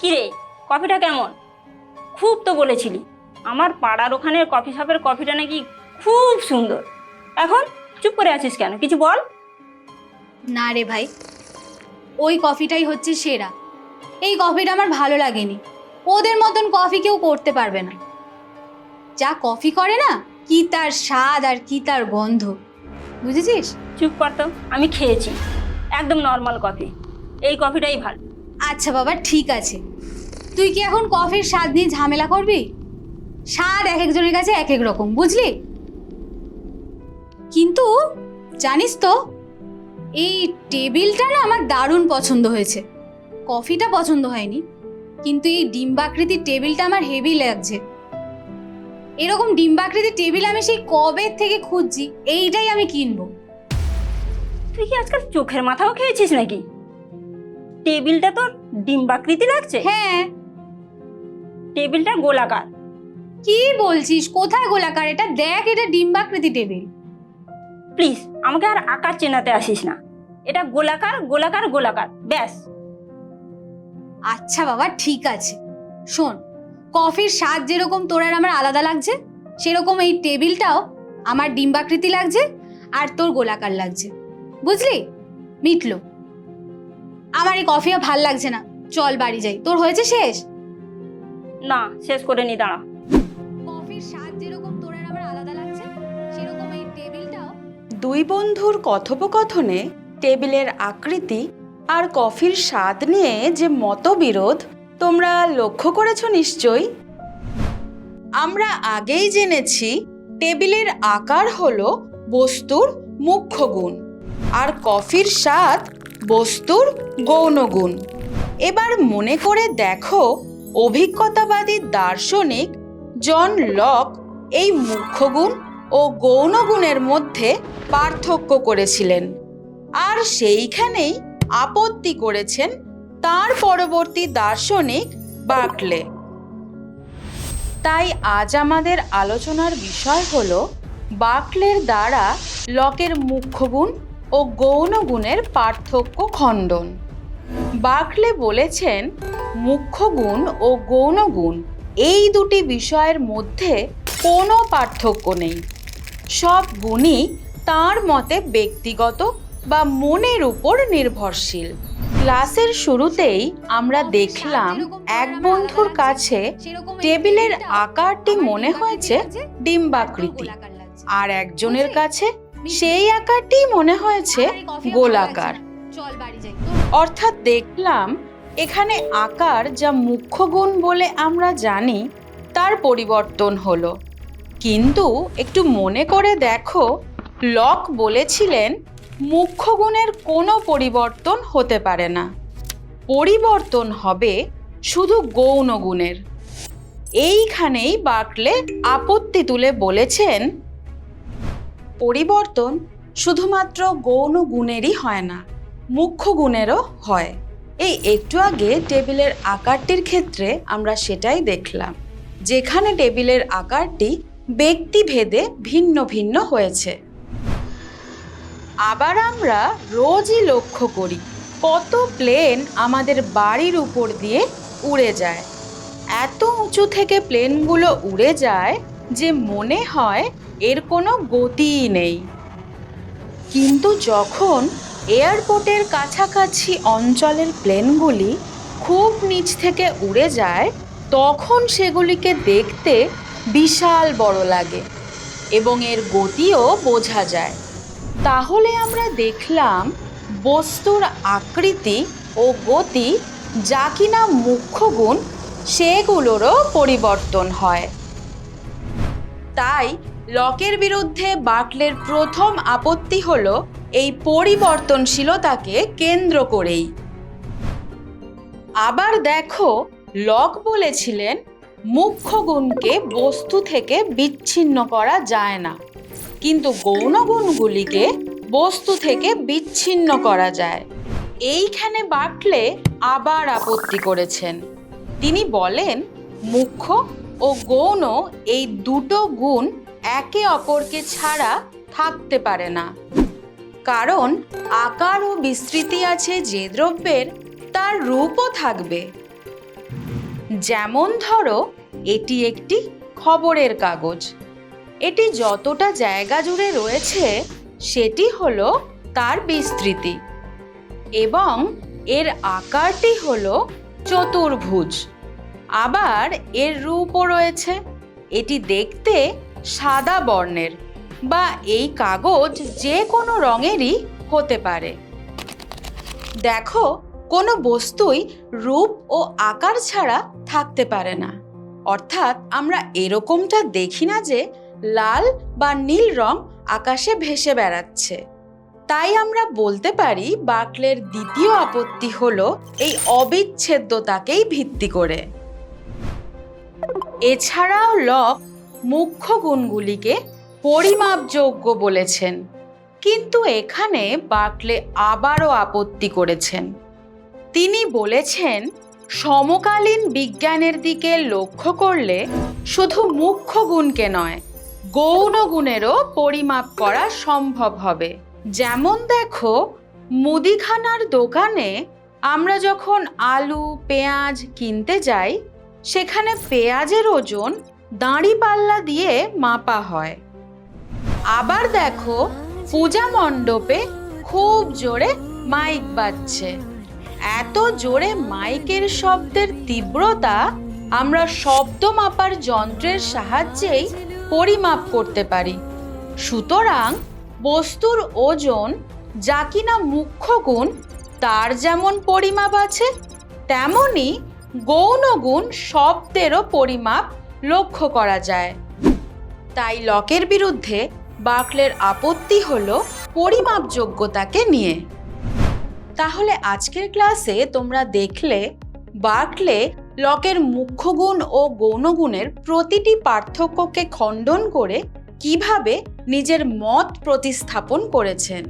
কিরে কফিটা কেমন? খুব তো বলেছিলি আমার পাড়ার ওখানের কফি শপের কফিটা নাকি খুব সুন্দর। এখন চুপ করে আছিস কেন কিছু বল। না রে ভাই ওই কফিটাই হচ্ছে সেরা। এই কফিটা আমার ভালো লাগেনি ওদের মতন কফি কেউ করতে পারবে না। যা কফি করে না কি তার স্বাদ আর কি তার গন্ধ। বুঝেছিস? চুপ কর তো আমি খেয়েছি একদম নর্মাল কফি। এই কফিটাই ভালো। আচ্ছা বাবা, ঠিক আছে। তুই কি এখন কফির স্বাদ নিয়ে ঝামেলা করবি? স্বাদ এক একজনের কাছে এক এক রকম, বুঝলি? কিন্তু জানিস তো, এই টেবিলটা না আমার দারুণ পছন্দ হয়েছে। কফিটা পছন্দ হয়নি, কিন্তু এই ডিম্বাকৃতির টেবিলটা আমার হেভি লাগছে। এরকম ডিম্বাকৃতির টেবিল আমি সেই কবে থেকে খুঁজছি, এইটাই আমি কিনবো। তুই কি আজকাল চোখের মাথাও খেয়েছিস নাকি? টেবিলটা তোর ডিম্বাকৃতি লাগছে হ্যাঁ। টেবিলটা গোলাকার। কি বলছিস? কোথায় গোলাকার? এটা দেখ এটা ডিম্বাকৃতি টেবিল। প্লিজ আমাকে আর আকার চেনাতে আসিস না। এটা গোলাকার গোলাকার গোলাকার। ব্যাস। আচ্ছা বাবা ঠিক আছে। শোন কফির স্বাদ যেরকম তোর আর আমার আলাদা লাগছে সেরকম এই টেবিলটাও আমার ডিম্বাকৃতি লাগছে আর তোর গোলাকার লাগছে। বুঝলি? মিটলো। আমার এই কফি আর ভালো লাগছে না। চল বাড়ি যাই। তোর হয়েছে শেষ? না শেষ করে নি দাঁড়া। কফির স্বাদ যেরকম তোর আর আমার আলাদা লাগছে সেরকম এই টেবিলটাও দুই বন্ধুর কথোপকথনে টেবিলের আকৃতি আর কফির স্বাদ নিয়ে যে মতবিরোধ তোমরা লক্ষ্য করেছ নিশ্চয়ই? আমরা আগেই জেনেছি টেবিলের আকার হলো বস্তুর মুখ্য গুণ আর কফির স্বাদ বস্তুর গৌণগুণ। এবার মনে করে দেখো অভিজ্ঞতাবাদী দার্শনিক জন লক এই মুখ্যগুণ ও গৌণ গুণের মধ্যে পার্থক্য করেছিলেন। আর সেইখানেই আপত্তি করেছেন তার পরবর্তী দার্শনিক বার্কলে তাই আজ আমাদের আলোচনার বিষয় হল বাকলের দ্বারা লকের মুখ্য গুণ ও গৌণ গুণের পার্থক্য খণ্ডন। বার্কলে বলেছেন, মুখ্য গুণ ও গৌণ গুণ এই দুটি বিষয়ের মধ্যে কোনো পার্থক্য নেই। সব গুণই তার মতে ব্যক্তিগত বা মনের উপর নির্ভরশীল। ক্লাসের শুরুতেই আমরা দেখলাম, এক বন্ধুর কাছে টেবিলের আকারটি মনে হয়েছে ডিম্বাকৃতি, আর একজনের কাছে সেই আকারটি মনে হয়েছে গোলাকার অর্থাৎ দেখলাম এখানে আকার যা মুখ্য গুণ বলে আমরা জানি তার পরিবর্তন হলো। কিন্তু একটু মনে করে দেখো লক বলেছিলেন মুখ্য গুণের কোনো পরিবর্তন হতে পারে না। পরিবর্তন হবে শুধু গৌণ গুণের। এইখানেই বাকলে আপত্তি তুলে বলেছেন পরিবর্তন শুধুমাত্র গৌণ গুণেরই হয় না, মুখ্য গুণেরও হয়। এই একটু আগে টেবিলের আকারটির ক্ষেত্রে আমরা সেটাই দেখলাম, যেখানে টেবিলের আকারটি ব্যক্তিভেদে ভিন্ন ভিন্ন হয়েছে। আবার আমরা রোজই লক্ষ্য করি, কত প্লেন আমাদের বাড়ির উপর দিয়ে উড়ে যায়। এত উঁচু থেকে প্লেনগুলো উড়ে যায় যে মনে হয় এর কোনো গতিই নেই। কিন্তু যখন এয়ারপোর্টের কাছাকাছি অঞ্চলের প্লেনগুলি খুব নিচ থেকে উড়ে যায়, তখন সেগুলিকে দেখতে বিশাল বড় লাগে এবং এর গতিও বোঝা যায়। তাহলে আমরা দেখলাম বস্তুর আকৃতি ও গতি যা কিনা মুখ্য গুণ, সেগুলোরও পরিবর্তন হয়। তাই লকের বিরুদ্ধে বাটলের প্রথম আপত্তি হল এই পরিবর্তনশীলতাকে কেন্দ্র করেই। আবার দেখো, লক বলেছিলেন মুখ্য গুণকে বস্তু থেকে বিচ্ছিন্ন করা যায় না, কিন্তু গৌণ গুণগুলিকে বস্তু থেকে বিচ্ছিন্ন করা যায়। এইখানে বাটলে আবার আপত্তি করেছেন। তিনি বলেন, মুখ্য ও গৌণ এই দুটো গুণ একে অপরকে ছাড়া থাকতে পারে না। কারণ আকার ও বিস্তৃতি আছে যে দ্রব্যের, তার রূপও থাকবে। যেমন ধরো, এটি একটি খবরের কাগজ। এটি যতটা জায়গা জুড়ে রয়েছে, সেটি হলো তার বিস্তৃতি। এবং এর আকারটি হলো চতুর্ভুজ। আবার এর রূপও রয়েছে। এটি দেখতে সাদা বর্ণের বা এই কাগজ যে কোনো রঙেরই হতে পারে। দেখো, কোনো বস্তুই রূপ ও আকার ছাড়া থাকতে পারে না। অর্থাৎ আমরা এরকমটা দেখি না যে লাল বা নীল রং আকাশে ভেসে বেড়াচ্ছে। তাই আমরা বলতে পারি বাকলের দ্বিতীয় আপত্তি হল এই অবিচ্ছেদ্যতাকেই ভিত্তি করে। এছাড়াও লক মুখ্য গুণগুলিকে পরিমাপযোগ্য বলেছেন। কিন্তু এখানে বাকলে আবারও আপত্তি করেছেন। তিনি বলেছেন, সমকালীন বিজ্ঞানের দিকে লক্ষ্য করলে শুধু মুখ্য গুণকে নয়, গৌণ গুণেরও পরিমাপ করা সম্ভব হবে। যেমন দেখো, মুদিখানার দোকানে আমরা যখন আলু, পেঁয়াজ কিনতে যাই, সেখানে পেঁয়াজের ওজন দাঁড়িপাল্লা দিয়ে মাপা হয়। আবার দেখো, পূজা মণ্ডপে খুব জোরে মাইক বাজছে। এত জোরে মাইকের শব্দের তীব্রতা আমরা শব্দ মাপার যন্ত্রের সাহায্যেই পরিমাপ করতে পারি। সুতরাং বস্তুর ওজন যা কিনা মুখ্য গুণ, তার যেমন পরিমাপ আছে, তেমনি গৌণ গুণ শব্দেরও পরিমাপ লক্ষ্য করা যায়। তাই লকের বিরুদ্ধে বাকলের আপত্তি হল পরিমাপযোগ্যতাকে নিয়ে। তাহলে আজকের ক্লাসে তোমরা দেখলে বার্কলে লকের মুখ্য গুণ ও গৌণ গুণের প্রতিটি পার্থক্যকে খণ্ডন করে কীভাবে নিজের মত প্রতিস্থাপন করেছেন।